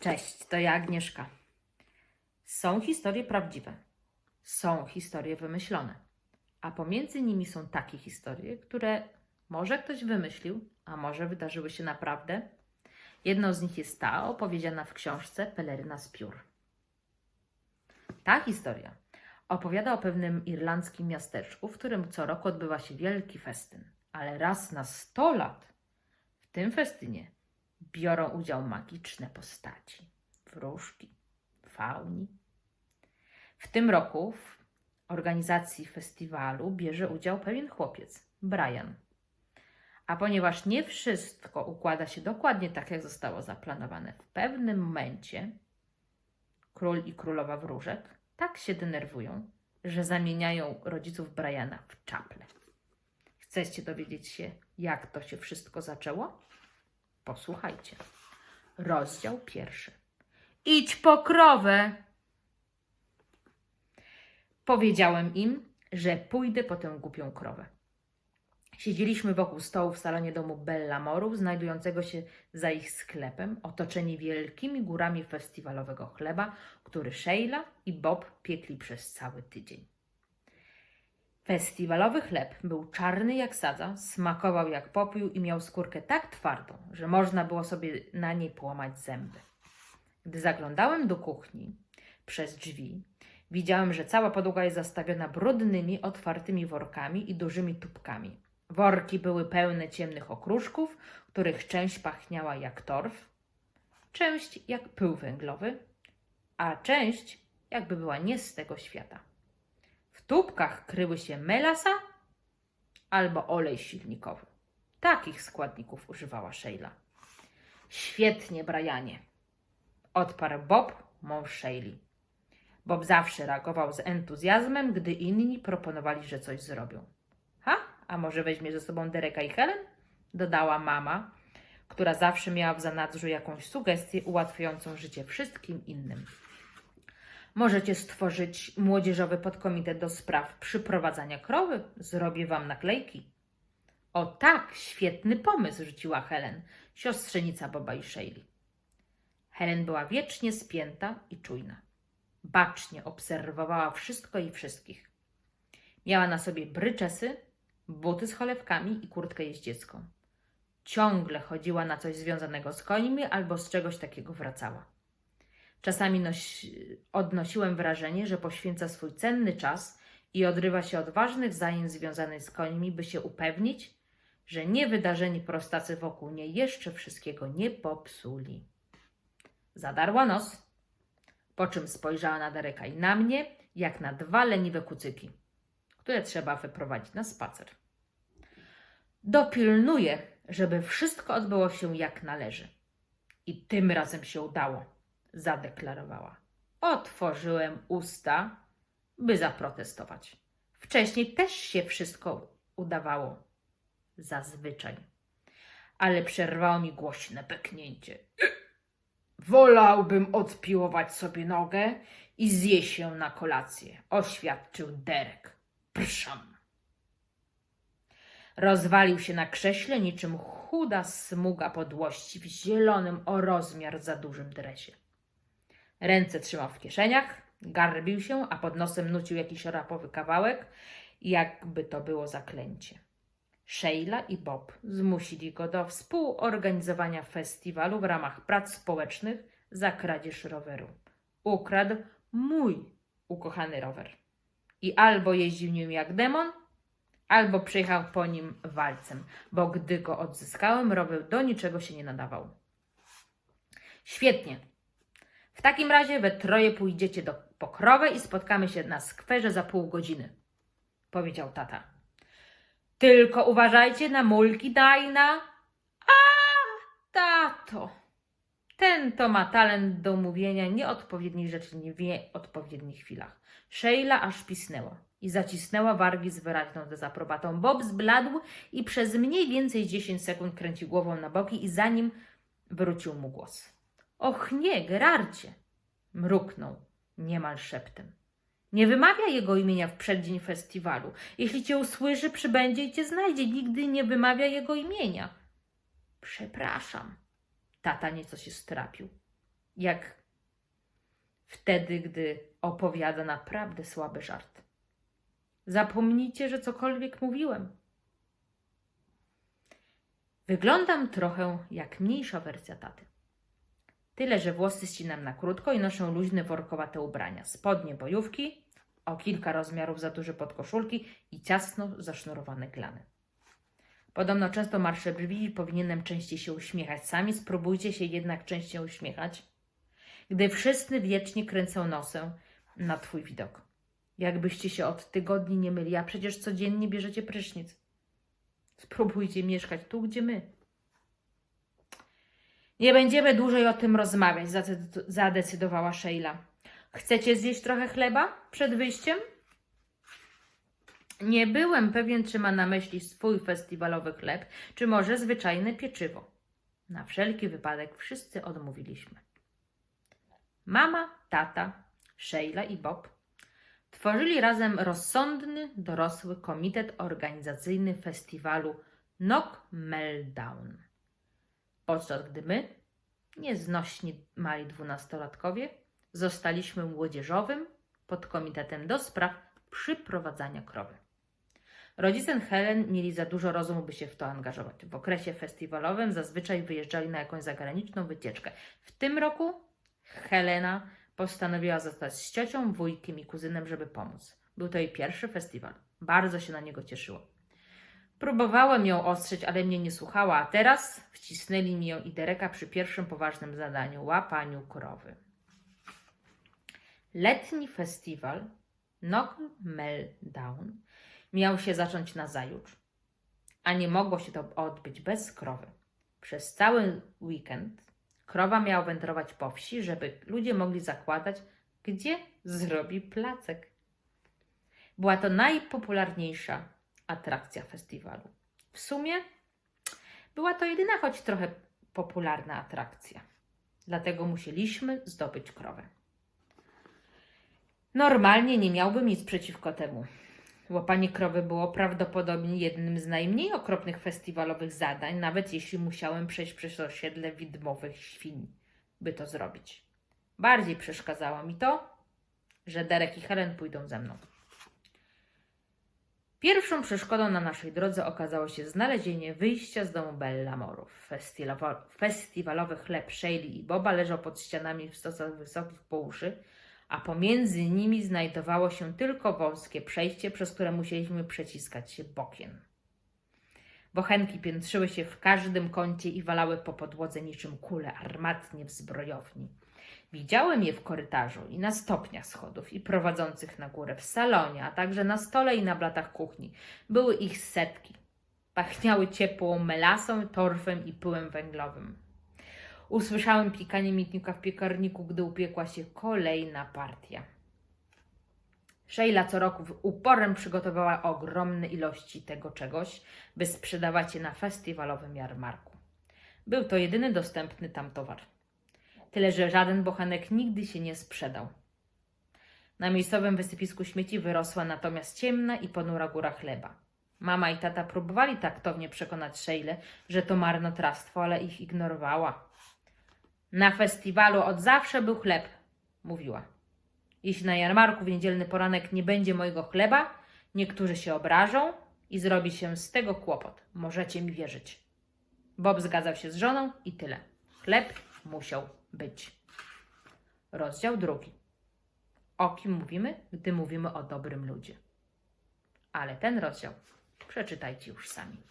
Cześć, to ja Agnieszka. Są historie prawdziwe, są historie wymyślone, a pomiędzy nimi są takie historie, które może ktoś wymyślił, a może wydarzyły się naprawdę. Jedną z nich jest ta opowiedziana w książce Peleryna z piór. Ta historia opowiada o pewnym irlandzkim miasteczku, w którym co roku odbywa się wielki festyn, ale raz na 100 lat w tym festynie biorą udział magiczne postaci, wróżki, fauni. W tym roku w organizacji festiwalu bierze udział pewien chłopiec, Brian. A ponieważ nie wszystko układa się dokładnie tak, jak zostało zaplanowane, w pewnym momencie król i królowa wróżek tak się denerwują, że zamieniają rodziców Briana w czaple. Chcecie dowiedzieć się, jak to się wszystko zaczęło? Posłuchajcie. Rozdział pierwszy. Idź po krowę! Powiedziałem im, że pójdę po tę głupią krowę. Siedzieliśmy wokół stołu w salonie domu Bellamorów, znajdującego się za ich sklepem, otoczeni wielkimi górami festiwalowego chleba, który Sheila i Bob piekli przez cały tydzień. Festiwalowy chleb był czarny jak sadza, smakował jak popiół i miał skórkę tak twardą, że można było sobie na niej połamać zęby. Gdy zaglądałem do kuchni przez drzwi, widziałem, że cała podłoga jest zastawiona brudnymi, otwartymi workami i dużymi tubkami. Worki były pełne ciemnych okruszków, których część pachniała jak torf, część jak pył węglowy, a część jakby była nie z tego świata. Tubkach kryły się melasa albo olej silnikowy. Takich składników używała Sheila. Świetnie, Brianie, odparł Bob, mąż Sheili. Bob zawsze reagował z entuzjazmem, gdy inni proponowali, że coś zrobią. Ha, a może weźmie ze sobą Dereka i Helen? Dodała mama, która zawsze miała w zanadrzu jakąś sugestię ułatwiającą życie wszystkim innym. Możecie stworzyć młodzieżowy podkomitet do spraw przyprowadzania krowy. Zrobię wam naklejki. O tak, świetny pomysł, rzuciła Helen, siostrzenica Boba i Shaley. Helen była wiecznie spięta i czujna. Bacznie obserwowała wszystko i wszystkich. Miała na sobie bryczesy, buty z cholewkami i kurtkę jeździecką. Ciągle chodziła na coś związanego z końmi albo z czegoś takiego wracała. Czasami nosi, odnosiłem wrażenie, że poświęca swój cenny czas i odrywa się od ważnych zajęć związanych z końmi, by się upewnić, że niewydarzeni prostacy wokół niej jeszcze wszystkiego nie popsuli. Zadarła nos, po czym spojrzała na Dereka i na mnie, jak na dwa leniwe kucyki, które trzeba wyprowadzić na spacer. Dopilnuję, żeby wszystko odbyło się jak należy. I tym razem się udało, zadeklarowała. Otworzyłem usta, by zaprotestować. Wcześniej też się wszystko udawało. Zazwyczaj. Ale przerwało mi głośne beknięcie. Wolałbym odpiłować sobie nogę i zjeść ją na kolację, oświadczył Derek. Prszam. Rozwalił się na krześle niczym chuda smuga podłości w zielonym o rozmiar za dużym dresie. Ręce trzymał w kieszeniach, garbił się, a pod nosem nucił jakiś rapowy kawałek, jakby to było zaklęcie. Sheila i Bob zmusili go do współorganizowania festiwalu w ramach prac społecznych za kradzież roweru. Ukradł mój ukochany rower. I albo jeździł nim jak demon, albo przyjechał po nim walcem, bo gdy go odzyskałem, rower do niczego się nie nadawał. Świetnie. W takim razie we troje pójdziecie do pokrowę i spotkamy się na skwerze za pół godziny, powiedział tata. Tylko uważajcie na mulki Dajna. A, tato. Ten to ma talent do mówienia nieodpowiednich rzeczy nie wie odpowiednich chwilach. Sheila aż pisnęła i zacisnęła wargi z wyraźną dezaprobatą. Bob zbladł i przez mniej więcej 10 sekund kręcił głową na boki i zanim wrócił mu głos. Och nie, Gerarcie! Mruknął niemal szeptem. Nie wymawia jego imienia w przeddzień festiwalu. Jeśli cię usłyszy, przybędzie i cię znajdzie. Nigdy nie wymawia jego imienia. Przepraszam. Tata nieco się strapił. jak wtedy, gdy opowiada naprawdę słaby żart. Zapomnijcie, że cokolwiek mówiłem. Wyglądam trochę jak mniejsza wersja taty. Tyle, że włosy ścinam na krótko i noszę luźne workowate ubrania. Spodnie bojówki, o kilka rozmiarów za duże podkoszulki i ciasno zasznurowane glany. Podobno często marszę brwi i powinienem częściej się uśmiechać. Sami spróbujcie się jednak częściej uśmiechać, gdy wszyscy wiecznie kręcą nosem na Twój widok. Jakbyście się od tygodni nie myli, a przecież codziennie bierzecie prysznic. Spróbujcie mieszkać tu, gdzie my. Nie będziemy dłużej o tym rozmawiać, zadecydowała Sheila. Chcecie zjeść trochę chleba przed wyjściem? Nie byłem pewien, czy ma na myśli swój festiwalowy chleb, czy może zwyczajne pieczywo. Na wszelki wypadek wszyscy odmówiliśmy. Mama, tata, Sheila i Bob tworzyli razem rozsądny, dorosły komitet organizacyjny festiwalu Knock Meltdown. Podczas gdy my, nieznośni mali dwunastolatkowie, zostaliśmy młodzieżowym podkomitetem do spraw przyprowadzania krowy. Rodzice Helen mieli za dużo rozumu, by się w to angażować. W okresie festiwalowym zazwyczaj wyjeżdżali na jakąś zagraniczną wycieczkę. W tym roku Helena postanowiła zostać z ciocią, wujkiem i kuzynem, żeby pomóc. Był to jej pierwszy festiwal. Bardzo się na niego cieszyła. Próbowałem ją ostrzec, ale mnie nie słuchała, a teraz wcisnęli mi ją i Dereka przy pierwszym poważnym zadaniu łapaniu krowy. Letni festiwal Knock Meltdown miał się zacząć na zajutrz, a nie mogło się to odbyć bez krowy. Przez cały weekend krowa miała wędrować po wsi, żeby ludzie mogli zakładać, gdzie zrobi placek. Była to najpopularniejsza atrakcja festiwalu. W sumie była to jedyna, choć trochę popularna atrakcja. Dlatego musieliśmy zdobyć krowę. Normalnie nie miałbym nic przeciwko temu. Łapanie krowy było prawdopodobnie jednym z najmniej okropnych festiwalowych zadań, nawet jeśli musiałem przejść przez osiedle widmowych świń, by to zrobić. Bardziej przeszkadzało mi to, że Derek i Helen pójdą ze mną. Pierwszą przeszkodą na naszej drodze okazało się znalezienie wyjścia z domu Bellamorów. Festiwalowy chleb Shaley i Boba leżał pod ścianami w stosach wysokich po uszy, a pomiędzy nimi znajdowało się tylko wąskie przejście, przez które musieliśmy przeciskać się bokiem. Bochenki piętrzyły się w każdym kącie i walały po podłodze niczym kule armatnie w zbrojowni. Widziałem je w korytarzu i na stopniach schodów i prowadzących na górę w salonie, a także na stole i na blatach kuchni. Były ich setki. Pachniały ciepłą melasą, torfem i pyłem węglowym. Usłyszałem pikanie mietnika w piekarniku, gdy upiekła się kolejna partia. Sheila co roku uporem przygotowała ogromne ilości tego czegoś, by sprzedawać je na festiwalowym jarmarku. Był to jedyny dostępny tam towar. Tyle, że żaden bochenek nigdy się nie sprzedał. Na miejscowym wysypisku śmieci wyrosła natomiast ciemna i ponura góra chleba. Mama i tata próbowali taktownie przekonać Sheilę, że to marnotrawstwo, ale ich ignorowała. Na festiwalu od zawsze był chleb, mówiła. Jeśli na jarmarku w niedzielny poranek nie będzie mojego chleba, niektórzy się obrażą i zrobi się z tego kłopot. Możecie mi wierzyć. Bob zgadzał się z żoną i tyle. Chleb musiał być. Rozdział drugi. O kim mówimy, gdy mówimy o dobrym ludzie? Ale ten rozdział przeczytajcie już sami.